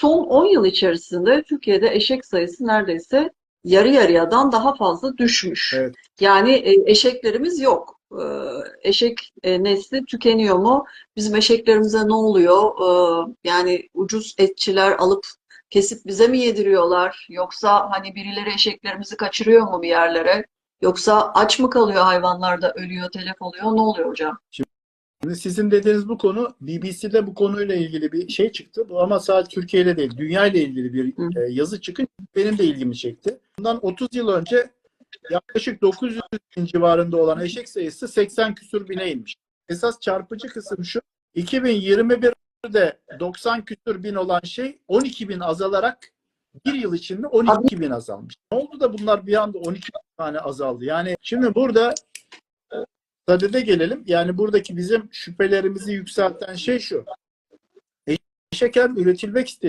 son 10 yıl içerisinde Türkiye'de eşek sayısı neredeyse yarı yarıyadan daha fazla düşmüş. Evet. Yani e, eşeklerimiz yok. E, Eşek e, nesli tükeniyor mu? Bizim eşeklerimize ne oluyor? E, Yani ucuz etçiler alıp kesip bize mi yediriyorlar? Yoksa hani birileri eşeklerimizi kaçırıyor mu bir yerlere? Yoksa aç mı kalıyor hayvanlar da ölüyor, telef oluyor? Ne oluyor hocam? Şimdi sizin dediğiniz bu konu BBC'de bu konuyla ilgili bir şey çıktı. Bu ama sadece Türkiye ile değil, dünya ile ilgili bir Hı. e, yazı çıkınca benim de ilgimi çekti. Bundan 30 yıl önce yaklaşık 900 bin civarında olan eşek sayısı 80 küsur bine inmiş. Esas çarpıcı kısım şu. 2021'de 90 küsur bin olan şey 12 bin azalarak bir yıl içinde 12 bin azalmış. Ne oldu da bunlar bir anda 12 tane azaldı? Yani şimdi burada sadede gelelim. Yani buradaki bizim şüphelerimizi yükselten şey şu. Eşek hem üretilmek isteniyor